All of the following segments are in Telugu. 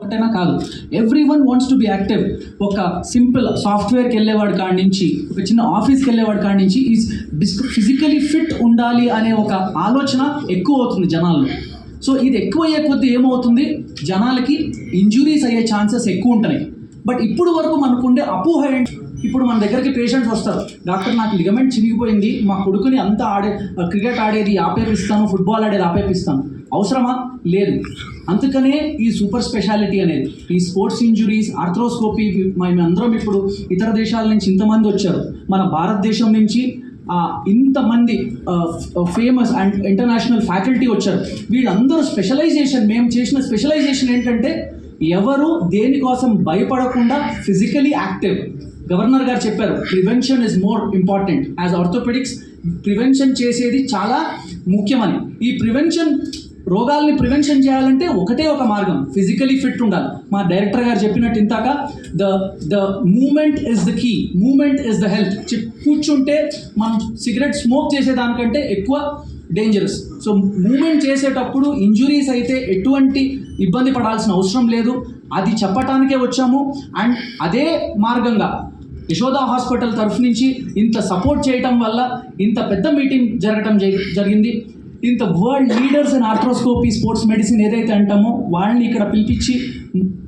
ఒకటైనా కాదు. Every one wants to be active ఒక సింపుల్ సాఫ్ట్వేర్కి వెళ్ళేవాడు కాడి నుంచి ఒక చిన్న ఆఫీస్కి వెళ్ళేవాడు కాడి నుంచి ఈజ్ ఫిజికలీ ఫిట్ ఉండాలి అనే ఒక ఆలోచన ఎక్కువ అవుతుంది జనాల్లో. సో ఇది ఎక్కువ అయ్యే కొద్దీ ఏమవుతుంది? జనాలకి ఇంజురీస్ అయ్యే ఛాన్సెస్ ఎక్కువ ఉంటాయి బట్ ఇప్పుడు వరకు మనకుండే అపోహ ఏంటి? ఇప్పుడు మన దగ్గరికి పేషెంట్స్ వస్తారు. డాక్టర్ నాకు లిగమెంట్ చిరిగిపోయింది మా కొడుకుని అంతా ఆడే క్రికెట్ ఆడేది ఆపేపిస్తాను ఫుట్బాల్ ఆడేది ఆపేపిస్తాను. అవసరమా? లేదు. అందుకనే ఈ సూపర్ స్పెషాలిటీ అనేది ఈ స్పోర్ట్స్ ఇంజురీస్ ఆర్థ్రోస్కోపీ మేమందరం ఇప్పుడు ఇతర దేశాల నుంచి ఇంతమంది వచ్చారు. మన భారతదేశం నుంచి ఇంతమంది ఫేమస్ అండ్ ఇంటర్నేషనల్ ఫ్యాకల్టీ వచ్చారు. వీళ్ళందరూ స్పెషలైజేషన్ మేము చేసిన స్పెషలైజేషన్ ఏంటంటే ఎవరు దేనికోసం భయపడకుండా ఫిజికలీ యాక్టివ్ గవర్నర్ గారు చెప్పారు prevention is more important as orthopaedics prevention చేసేది చాలా ముఖ్యమని. ఈ ప్రివెన్షన్ రోగాల్ని ప్రివెన్షన్ చేయాలంటే ఒకటే ఒక మార్గం ఫిజికలీ ఫిట్ ఉండాలి. మా డైరెక్టర్ గారు చెప్పినట్టు ఇంతాక the the movement is the key movement is the health కూర్చుంటే మనం సిగరెట్ స్మోక్ చేసేదానికంటే ఎక్కువ డేంజరస్ సో మూమెంట్ చేసేటప్పుడు ఇంజురీస్ అయితే ఎటువంటి ఇబ్బంది పడాల్సిన అవసరం లేదు. అది చెప్పటానికే వచ్చాము. అండ్ అదే మార్గంగా యశోద హాస్పిటల్ తరఫు నుంచి ఇంత సపోర్ట్ చేయటం వల్ల ఇంత పెద్ద మీటింగ్ జరగటం జరిగింది. ఇంత world leaders in arthroscopy sports medicine ఏదైతే అంటామో వాళ్ళని ఇక్కడ పిలిపించి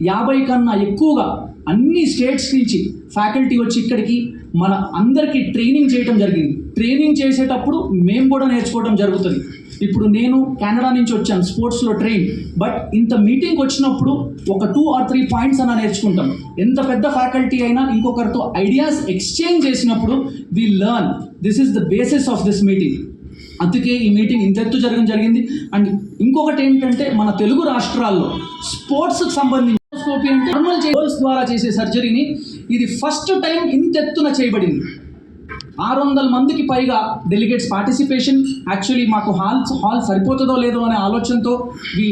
యాభై కన్నా ఎక్కువగా అన్ని స్టేట్స్ నుంచి ఫ్యాకల్టీ వచ్చి ఇక్కడికి మన అందరికీ ట్రైనింగ్ చేయటం జరిగింది. ట్రైనింగ్ చేసేటప్పుడు మేము కూడా నేర్చుకోవడం జరుగుతుంది. ఇప్పుడు నేను కెనడా నుంచి వచ్చాను స్పోర్ట్స్లో ట్రైన్. బట్ ఇంత మీటింగ్ వచ్చినప్పుడు ఒక టూ ఆర్ త్రీ పాయింట్స్ అన్న నేర్చుకుంటాం. ఎంత పెద్ద ఫ్యాకల్టీ అయినా ఇంకొకరితో ఐడియాస్ ఎక్స్చేంజ్ చేసినప్పుడు we learn this is the basis of this meeting అందుకే ఈ మీటింగ్ ఇంత ఎత్తు జరగడం జరిగింది. అండ్ ఇంకొకటి ఏంటంటే మన తెలుగు రాష్ట్రాల్లో స్పోర్ట్స్కి సంబంధించి అంటే నార్మల్ గోల్స్ ద్వారా చేసే సర్జరీని ఇది ఫస్ట్ టైం ఇంత ఎత్తున చేయబడింది. ఆరు వందల మందికి పైగా డెలిగేట్స్ పార్టిసిపేషన్. యాక్చువల్లీ మాకు హాల్స్ హాల్ సరిపోతుందో లేదో అనే ఆలోచనతో ఈ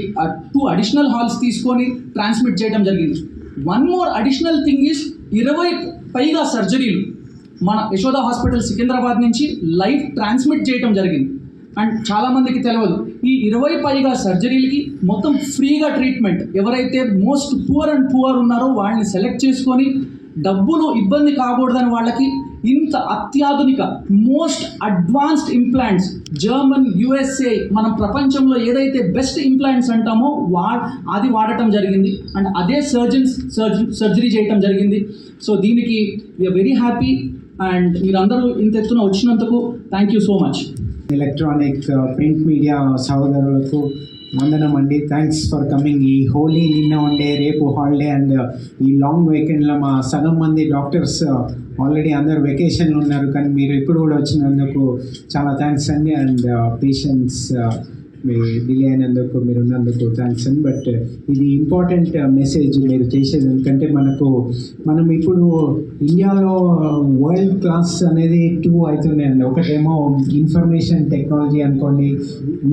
టూ అడిషనల్ హాల్స్ తీసుకొని ట్రాన్స్మిట్ చేయడం జరిగింది. One more additional thing is ఇరవై పైగా సర్జరీలు మన యశోద హాస్పిటల్ సికింద్రాబాద్ నుంచి లైవ్ ట్రాన్స్మిట్ చేయడం జరిగింది. అండ్ చాలామందికి తెలియదు ఈ ఇరవై పైగా సర్జరీలకి మొత్తం ఫ్రీగా ట్రీట్మెంట్. ఎవరైతే మోస్ట్ పూర్ అండ్ పూర్ ఉన్నారో వాళ్ళని సెలెక్ట్ చేసుకొని డబ్బులు ఇబ్బంది కాకూడదని వాళ్ళకి ఇంత అత్యాధునిక most advanced implants German USA మనం ప్రపంచంలో ఏదైతే బెస్ట్ ఇంప్లాంట్స్ అంటామో వా అది వాడటం జరిగింది. అండ్ అదే సర్జన్స్ సర్జ సర్జరీ చేయటం జరిగింది. సో దీనికి వీఆర్ వెరీ హ్యాపీ అండ్ మీరందరూ ఇంత ఎత్తున వచ్చినందుకు thank you so much electronic print media సహోదరులకు వందనం అండి. థ్యాంక్స్ ఫర్ కమింగ్ ఈ హోలీ నిన్న ఉండే రేపు హాలిడే అండ్ uh, ఈ లాంగ్ వీకెండ్లో మా సగం మంది డాక్టర్స్ ఆల్రెడీ uh, అందరు వెకేషన్లు ఉన్నారు. కానీ మీరు ఇప్పుడు కూడా వచ్చినందుకు చాలా థ్యాంక్స్ అండి. అండ్ పేషెంట్స్ uh, మీ డిలే అయినందుకు మీరు ఉన్నందుకు థ్యాంక్స్ అండి బట్ ఇది ఇంపార్టెంట్ మెసేజ్ మీరు చేసేది ఎందుకంటే మనకు మనం ఇప్పుడు ఇండియాలో వరల్డ్ క్లాస్ అనేది టూ అవుతున్నాయండి ఒకటేమో ఇన్ఫర్మేషన్ టెక్నాలజీ అనుకోండి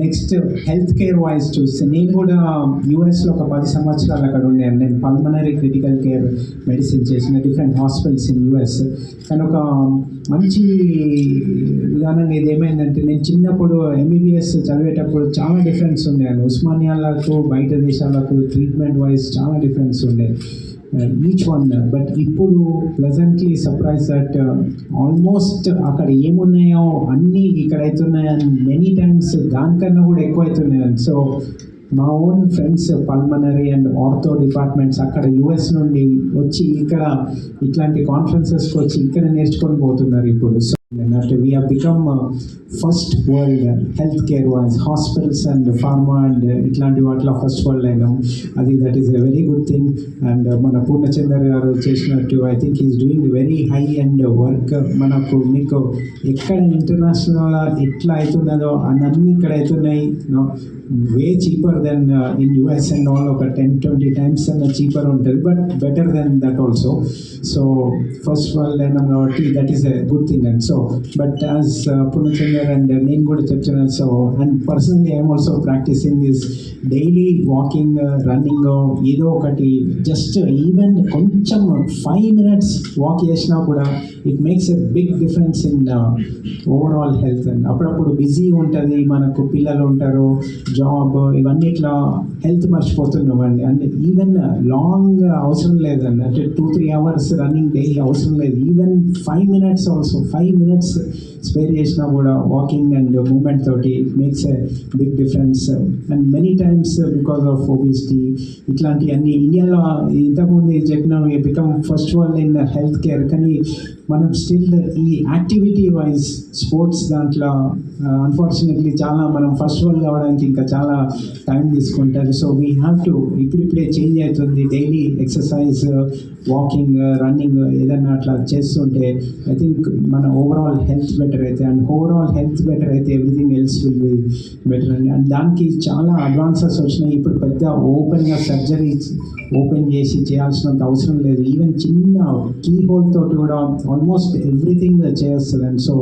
నెక్స్ట్ హెల్త్ కేర్ వైజ్ చూస్తే నేను కూడా యూఎస్లో ఒక పది సంవత్సరాలు అక్కడ ఉండేది నేను పల్మనరీ క్రిటికల్ కేర్ మెడిసిన్ చేసిన డిఫరెంట్ హాస్పిటల్స్ ఇన్ యూఎస్ కానీ ఒక మంచి విధానం ఇది ఏమైందంటే నేను చిన్నప్పుడు ఎంబీబీఎస్ చదివేటప్పుడు చాలా డిఫరెన్స్ ఉండేది ఉస్మానియాలకు బయట దేశాలకు ట్రీట్మెంట్ వైజ్ చాలా డిఫరెన్స్ ఉండేది ఈచ్ వన్ బట్ ఇప్పుడు ప్లెజెంట్లీ సర్ప్రైజ్ దట్ ఆల్మోస్ట్ అక్కడ ఏమున్నాయో అన్నీ ఇక్కడ అవుతున్నాయని మెనీ టైమ్స్ దానికన్నా కూడా ఎక్కువ అవుతున్నాయని సో మా own friends pulmonary and ortho departments అక్కడ యుఎస్ నుండి వచ్చి ఇక్కడ ఇట్లాంటి కాన్ఫరెన్సెస్కి వచ్చి ఇక్కడ నేర్చుకొని పోతున్నారు ఇప్పుడు. సో అంటే we have become first world health care wise hospitals and pharma and ఇట్లాంటి వాటిలో ఫస్ట్ వరల్డ్ అయినాం అది that is a very good thing and మన పూర్ణచందర్ గారు చేసినట్టు I think is doing very high and work మనకు మీకు ఎక్కడ ఇంటర్నేషనల్ ఎట్లా అవుతున్నదో అన్నీ ఇక్కడ అవుతున్నాయి. Way cheaper than in US and all ఒక టెన్ ట్వంటీ టైమ్స్ అన్న చీపర్ ఉంటుంది but better than that also so first world అయినాం కాబట్టి that is a good thing and so but as Purnachandar and నేను కూడా చెప్తున్నాను so and personally I'm also practising this daily walking running ఏదో ఒకటి జస్ట్ ఈవెన్ కొంచెం ఫైవ్ మినిట్స్ వాక్ చేసినా కూడా it makes a big difference in overall health and అప్పుడప్పుడు బిజీ ఉంటుంది మనకు పిల్లలు ఉంటారు జాబ్ ఇవన్నీ ఇట్లా హెల్త్ మర్చిపోతున్నాం అండి. అంటే ఈవెన్ లాంగ్ అవసరం లేదండి. అంటే two three hours running daily అవసరం లేదు. Even five minutes also five minutes spare చేసినా కూడా వాకింగ్ అండ్ మూమెంట్ తోటి makes a big difference and many times because of obesity ఇట్లాంటివన్నీ ఇండియాలో ఇంతకుముందు చెప్పిన become first world in health care కానీ మనం స్టిల్ ఈ యాక్టివిటీ వైజ్ స్పోర్ట్స్ దాంట్లో అన్ఫార్చునేట్లీ చాలా మనం ఫస్ట్ వరల్డ్ కావడానికి ఇంకా చాలా టైం తీసుకుంటారు. సో వీ హ్యావ్ టు ఇప్పుడిప్పుడే చేంజ్ అవుతుంది డైలీ ఎక్సర్సైజ్ వాకింగ్ రన్నింగ్ ఏదన్నా అట్లా చేస్తుంటే ఐ థింక్ మన ఓవరాల్ హెల్త్ బెటర్ అయితే అండ్ ఓవరాల్ హెల్త్ బెటర్ అయితే everything else will be better అండి అండ్ దానికి చాలా అడ్వాన్సెస్ వచ్చినాయి. ఇప్పుడు పెద్ద ఓపెన్గా సర్జరీ ఓపెన్ చేసి చేయాల్సినంత అవసరం లేదు. ఈవెన్ చిన్న కీ హోల్ తోటి కూడా ఆల్మోస్ట్ ఎవ్రీథింగ్ చేస్తారు అండ్ సో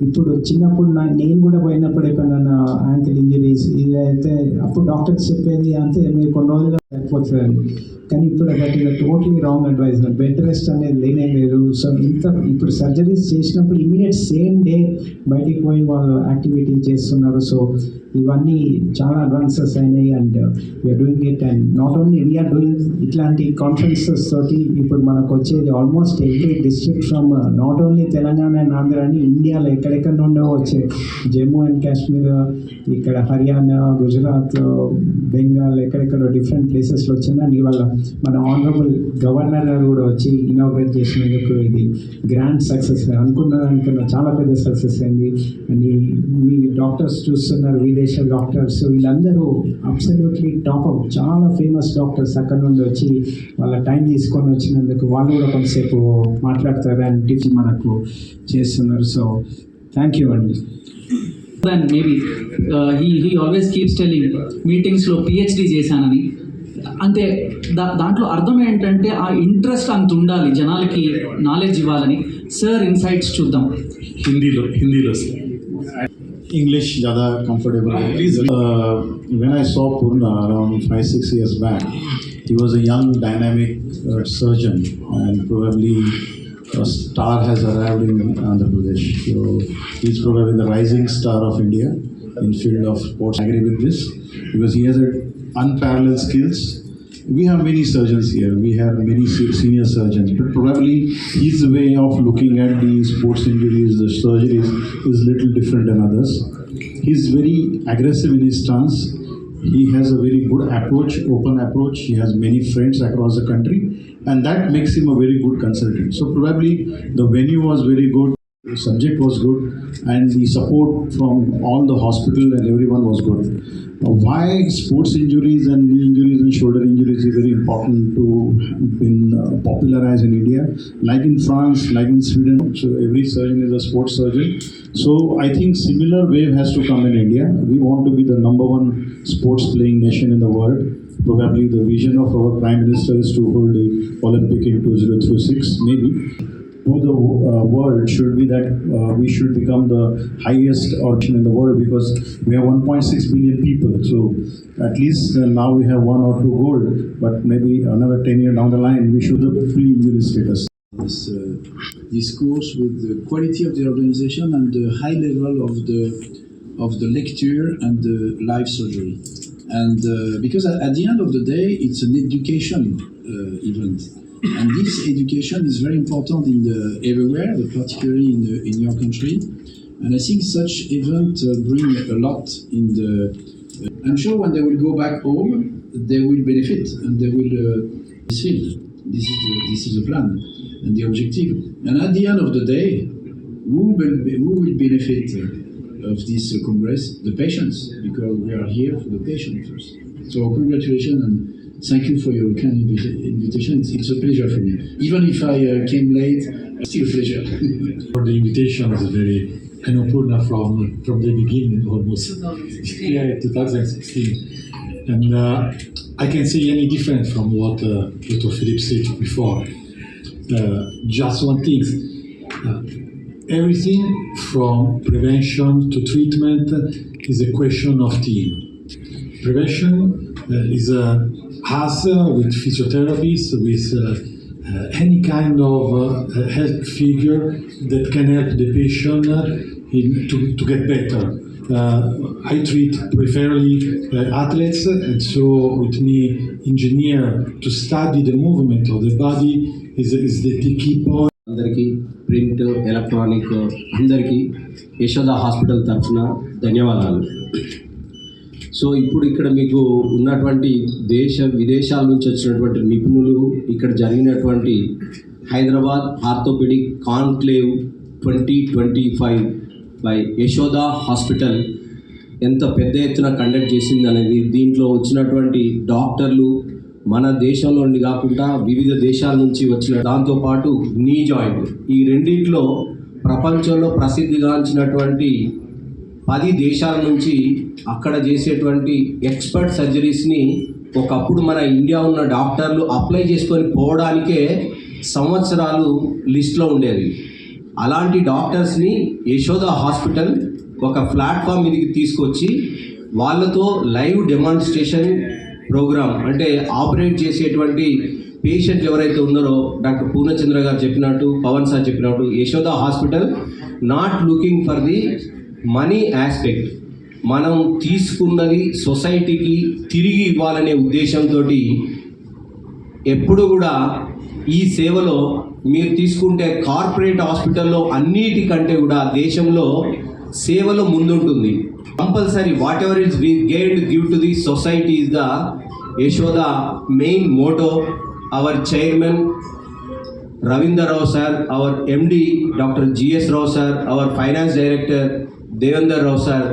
ఇప్పుడు చిన్నప్పుడు నా నేను కూడా పోయినప్పుడు ఎప్పుడన్నా యాంకిల్ ఇంజరీస్ ఇదైతే అప్పుడు డాక్టర్స్ చెప్పేది అంతే మీరు కొన్ని రోజులు అయిపోతుందండి కానీ ఇప్పుడు that is totally wrong advice bed rest అనేది లేనే లేదు. సో ఇంత ఇప్పుడు సర్జరీస్ చేసినప్పుడు ఇమీడియట్ సేమ్ డే బయటికి పోయి వాళ్ళు యాక్టివిటీ చేస్తున్నారు. సో ఇవన్నీ చాలా అడ్వాన్సెస్ అయినాయి and we are doing it and not only we are doing ఇట్లాంటి కాన్ఫరెన్సెస్ తోటి ఇప్పుడు మనకు వచ్చేది almost every district from not only Telangana and Andhra అని ఇండియాలో ఎక్కడెక్కడ నుండో వచ్చే జమ్మూ అండ్ కాశ్మీర్ ఇక్కడ హర్యానా గుజరాత్ బెంగాల్ ఎక్కడెక్కడో డిఫరెంట్ ప్లేసెస్లో వచ్చిన ఇవాళ మన ఆనరబుల్ గవర్నర్ గారు కూడా వచ్చి ఇనాగ్రేట్ చేసినందుకు ఇది గ్రాండ్ సక్సెస్ అనుకున్న దానికన్నా చాలా పెద్ద సక్సెస్ అయింది. అండ్ మీ డాక్టర్స్ చూస్తున్నారు విదేశ డాక్టర్స్ వీళ్ళందరూ అబ్సల్యూట్లీ టాప్ అప్ చాలా ఫేమస్ డాక్టర్స్ అక్కడ నుండి వచ్చి వాళ్ళ టైం తీసుకొని వచ్చినందుకు వాళ్ళు కూడా కొంతసేపు మాట్లాడతారు అండ్ టిఫిన్ మనకు చేస్తున్నారు. సో థ్యాంక్ యూ అండి. And maybe he he always keeps telling మీటింగ్స్లో పిహెచ్డీ చేశానని. అంటే దా దాంట్లో అర్థం ఏంటంటే ఆ ఇంట్రెస్ట్ అంత ఉండాలి జనాలకి నాలెడ్జ్ ఇవ్వాలని. సార్ ఇన్సైట్స్ చూద్దాం. హిందీలో హిందీలో English జాదా comfortable please when I saw Purna around five six years back he was a young dynamic surgeon and a star has arrived in Andhra Pradesh. So he's probably the rising star of India in field of sports. I agree with this because he has a unparalleled skills we have many surgeons here. We have many senior surgeons, but probably his way of looking at the sports injuries, the surgeries, is little different than others. He's very aggressive in his stance. He has a very good approach, open approach. He has many friends across the country, and that makes him a very good consultant. So probably the venue was very good. The subject was good, and the support from all the hospital and everyone was good. Uh, why sports injuries and knee injuries and shoulder injuries is very important to been uh, popularized in India, like in France, like in Sweden. So every surgeon is a sports surgeon. So I think similar wave has to come in India. We want to be the number one sports playing nation in the world. Probably the vision of our prime minister is to hold the Olympic in 2036, maybe to the uh, world should be that uh, we should become the highest option in the world because we have 1.6 billion people. So at least uh, now we have one or two gold, but maybe another 10 years down the line we should have free injury status. this uh, discourse with the quality of the organization and the high level of the of the lecture and the live surgery. And uh, because at, at the end of the day, it's an education uh, event, and this education is very important in the everywhere, but particularly in the, in your country. And I think such event uh, bring a lot in the. I'm sure when they will go back home, they will benefit and they will uh, this. This is the, this is the plan and the objective. And at the end of the day, who will who will benefit uh, of this uh, congress? The patients, because we are here for the patient first. So congratulations and thank you for your kind invita- invitation. It's, it's a pleasure for me. Even if I uh, came late, still a pleasure. for the invitation is very I know from from the beginning almost. yeah, 2016. And uh, I can see any different from what uh, Dr. Philip said before. Uh, just one thing. Everything from prevention to treatment is a question of team. Prevention uh, is a us uh, with physiotherapists, with uh, uh, any kind of uh, health figure that can help the patient in, to, to get better. Uh, I treat preferably uh, athletes, and so with me, engineer to study the movement of the body is, is the key point. Print electronic అందరికీ యశోద హాస్పిటల్ తరఫున ధన్యవాదాలు. సో ఇప్పుడు ఇక్కడ మీకు ఉన్నటువంటి దేశ విదేశాల నుంచి వచ్చినటువంటి నిపుణులు ఇక్కడ జరిగినటువంటి Hyderabad orthopaedic conclave twenty twenty five by Yashoda hospital ఎంత పెద్ద ఎత్తున కండక్ట్ చేసింది అనేది దీంట్లో వచ్చినటువంటి డాక్టర్లు మన దేశంలో నుండి కాకుండా వివిధ దేశాల నుంచి వచ్చిన దాంతోపాటు నీ జాయింట్. ఈ రెండింటిలో ప్రపంచంలో ప్రసిద్ధిగాంచినటువంటి పది దేశాల నుంచి అక్కడ చేసేటువంటి ఎక్స్పర్ట్ సర్జరీస్ని ఒకప్పుడు మన ఇండియా ఉన్న డాక్టర్లు అప్లై చేసుకొని పోవడానికే సంవత్సరాలు లిస్ట్లో ఉండేవి. అలాంటి డాక్టర్స్ని యశోద హాస్పిటల్ ఒక ప్లాట్ఫామ్ మీదకి తీసుకొచ్చి వాళ్ళతో లైవ్ డెమాన్స్ట్రేషన్ ప్రోగ్రామ్ అంటే ఆపరేట్ చేసేటువంటి పేషెంట్ ఎవరైతే ఉన్నారో డాక్టర్ పూర్ణచంద్ర గారు చెప్పినట్టు పవన్ సార్ చెప్పినట్టు Yashoda hospital not looking for the money aspect. మనం తీసుకున్నది సొసైటీకి తిరిగి ఇవ్వాలనే ఉద్దేశంతో ఎప్పుడు కూడా ఈ సేవలో మీరు తీసుకుంటే కార్పొరేట్ హాస్పిటల్లో అన్నిటికంటే కూడా దేశంలో సేవలో ముందుంటుంది. Compulsory whatever is we get give to the society is the Yashoda main motto our chairman Ravinder Rao sir our MD doctor GS Rao sir our finance director Devender Rao sir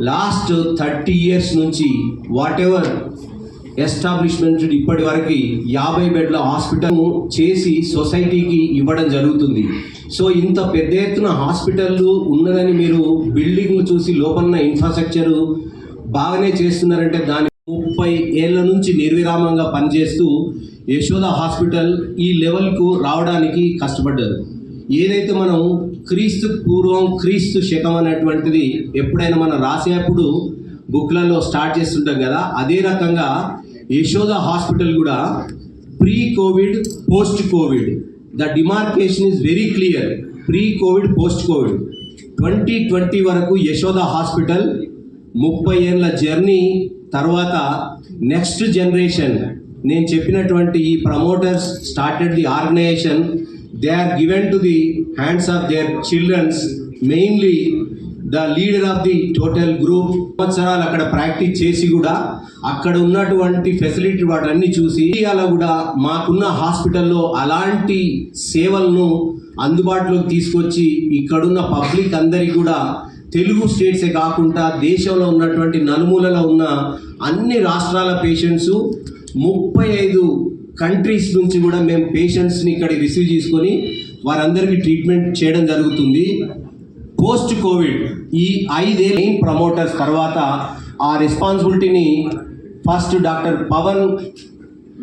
last thirty years నుంచి వాట్ ఎవర్ ఎస్టాబ్లిష్మెంట్ ఇప్పటి వరకు యాభై బెడ్ల హాస్పిటల్ చేసి సొసైటీకి ఇవ్వడం జరుగుతుంది. సో ఇంత పెద్ద ఎత్తున హాస్పిటల్ ఉన్నదని మీరు బిల్డింగ్లు చూసి లోపల ఇన్ఫ్రాస్ట్రక్చర్ బాగానే చేస్తున్నారంటే దాని ముప్పై ఏళ్ళ నుంచి నిర్విరామంగా పనిచేస్తూ యశోద హాస్పిటల్ ఈ లెవెల్కు రావడానికి కష్టపడ్డారు. ఏదైతే మనం క్రీస్తు పూర్వం క్రీస్తు శకం అనేటువంటిది ఎప్పుడైనా మనం రాసేటప్పుడు బుక్లలో స్టార్ట్ చేస్తుంటాం కదా అదే రకంగా యశోద హాస్పిటల్ కూడా pre covid post covid the demarcation is very clear pre covid post covid twenty twenty వరకు యశోద హాస్పిటల్ ముప్పై ఏళ్ళ జర్నీ తర్వాత నెక్స్ట్ జనరేషన్ నేను చెప్పినటువంటి ఈ promoters started the organisation they are given to the hands of their children's mainly the leader of the total group సంవత్సరాలు అక్కడ ప్రాక్టీస్ చేసి కూడా అక్కడ ఉన్నటువంటి ఫెసిలిటీ వాటన్ని చూసి ఇండియాలో కూడా మాకున్న హాస్పిటల్లో అలాంటి సేవలను అందుబాటులోకి తీసుకొచ్చి ఇక్కడున్న పబ్లిక్ అందరికీ కూడా తెలుగు స్టేట్సే కాకుండా దేశంలో ఉన్నటువంటి నలుమూలలో ఉన్న అన్ని రాష్ట్రాల పేషెంట్స్ ముప్పై ఐదు కంట్రీస్ నుంచి కూడా మేము పేషెంట్స్ని ఇక్కడ రిసీవ్ చేసుకొని వారందరికీ ట్రీట్మెంట్ చేయడం జరుగుతుంది. పోస్ట్ కోవిడ్ ఈ ఐదే మెయిన్ ప్రమోటర్స్ తర్వాత ఆ రెస్పాన్సిబిలిటీని first doctor Pavan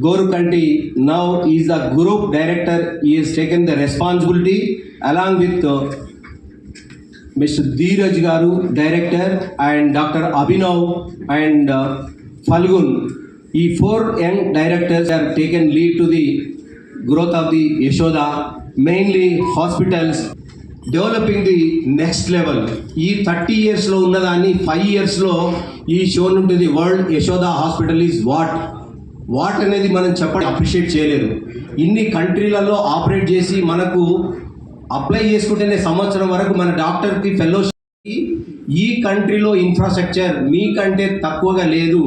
Gorukanti now is the group director is taken the responsibility along with mister Dheeraj garu director and doctor Abhinav and Phalgun ఈ four young directors are taken lead to the growth of the Yashoda mainly hospitals developing the next level. ఈ థర్టీ ఇయర్స్లో ఉన్నదాన్ని ఫైవ్ ఇయర్స్లో ఈ షో నుండి world Yashoda hospital is what. What అనేది మనం చెప్పడం అప్రిషియేట్ చేయలేదు ఇన్ని కంట్రీలలో ఆపరేట్ చేసి మనకు అప్లై చేసుకుంటేనే సంవత్సరం వరకు మన డాక్టర్కి ఫెలోషిప్ ఈ కంట్రీలో ఇన్ఫ్రాస్ట్రక్చర్ మీకంటే తక్కువగా లేదు.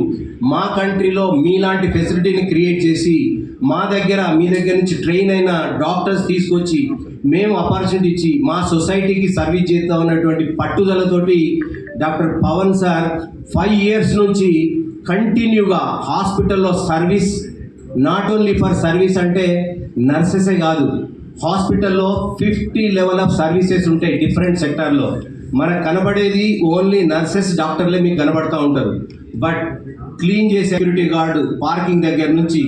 మా కంట్రీలో మీలాంటి ఫెసిలిటీని క్రియేట్ చేసి మా దగ్గర మీ దగ్గర నుంచి ట్రైన్ అయిన డాక్టర్స్ తీసుకొచ్చి మేము ఆపర్చునిటీ ఇచ్చి మా సొసైటీకి సర్వీస్ చేద్దాం అన్నటువంటి పట్టుదలతోటి doctor Pavan sir five years నుంచి కంటిన్యూగా హాస్పిటల్లో service not only for service అంటే నర్సెసే కాదు హాస్పిటల్లో ఫిఫ్టీ లెవెల్ ఆఫ్ సర్వీసెస్ ఉంటాయి డిఫరెంట్ సెక్టార్లో మనకు కనబడేది ఓన్లీ నర్సెస్ డాక్టర్లే మీకు కనబడుతూ ఉంటారు. బట్ క్లీన్ చేసే సెక్యూరిటీ గార్డు పార్కింగ్ దగ్గర నుంచి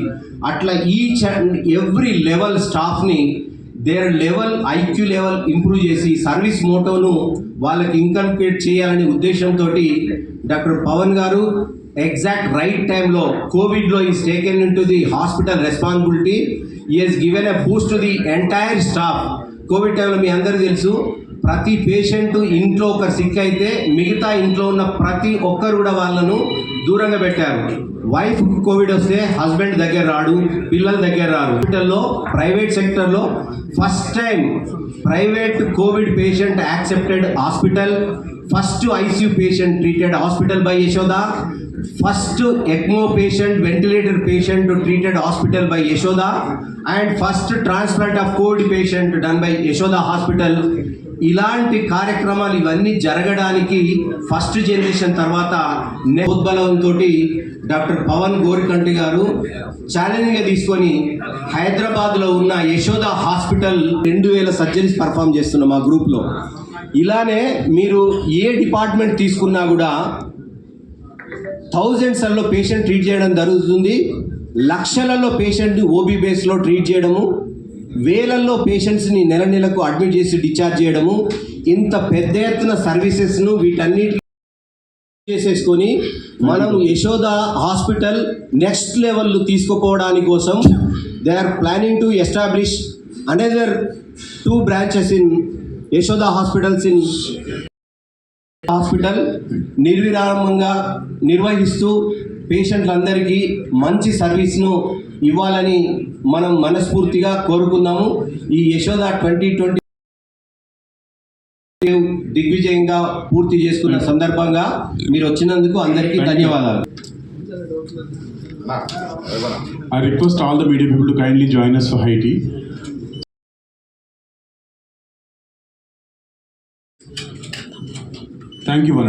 అట్లా ఈచ్ అండ్ ఎవ్రీ లెవెల్ స్టాఫ్ని their level IQ level improve చేసి సర్వీస్ మోటోను వాళ్ళకి ఇన్కల్కేట్ చేయాలనే ఉద్దేశంతో డాక్టర్ పవన్ గారు ఎగ్జాక్ట్ రైట్ టైంలో కోవిడ్లో is taken into the hospital responsibility is given a boost to the entire staff covid టైంలో మీ అందరూ తెలుసు ప్రతి పేషెంట్ ఇంట్లో ఒకరు సిక్ అయితే మిగతా ఇంట్లో ఉన్న ప్రతి ఒక్కరు కూడా వాళ్ళను దూరంగా పెట్టారు. వైఫ్ కోవిడ్ వస్తే హస్బెండ్ దగ్గర రాడు పిల్లల దగ్గర రారు. హాస్పిటల్లో ప్రైవేట్ సెక్టర్లో first time private covid patient accepted hospital first ICU patient treated hospital by Yashoda first ECMO patient ventilator patient treated hospital by Yashoda and first transplant of covid patient done by Yashoda hospital ఇలాంటి కార్యక్రమాలు ఇవన్నీ జరగడానికి ఫస్ట్ జనరేషన్ తర్వాత ఉద్బలంతో డాక్టర్ పవన్ గోరికంటి గారు ఛాలెంజ్గా తీసుకొని హైదరాబాద్లో ఉన్న యశోద హాస్పిటల్ రెండు వేల సర్జరీస్ పర్ఫామ్ చేస్తున్నాం మా గ్రూప్లో. ఇలానే మీరు ఏ డిపార్ట్మెంట్ తీసుకున్నా కూడా థౌజండ్స్లలో పేషెంట్ ట్రీట్ చేయడం జరుగుతుంది. లక్షలలో పేషెంట్ని ఓబీ బేస్లో ట్రీట్ చేయడము. వేలల్లో పేషెంట్స్ని నెల నెలకు అడ్మిట్ చేసి డిశ్చార్జ్ చేయడము ఇంత పెద్ద ఎత్తున సర్వీసెస్ను వీటన్నిటి చేసేసుకొని మనం యశోద హాస్పిటల్ నెక్స్ట్ లెవెల్ తీసుకుపోవడానికి కోసం they are planning to establish another two branches in Yashoda hospitals in hospital నిర్విరామంగా నిర్వహిస్తూ పేషెంట్లందరికీ మంచి సర్వీస్ను ఇవ్వాలని మనం మనస్ఫూర్తిగా కోరుకుందాము ఈ యశోద ట్వంటీ ట్వంటీ దిగ్విజయంగా పూర్తి చేసుకున్న సందర్భంగా మీరు వచ్చినందుకు అందరికీ ధన్యవాదాలు I request all the media people to kindly join us for high tea. Thank you, Varun.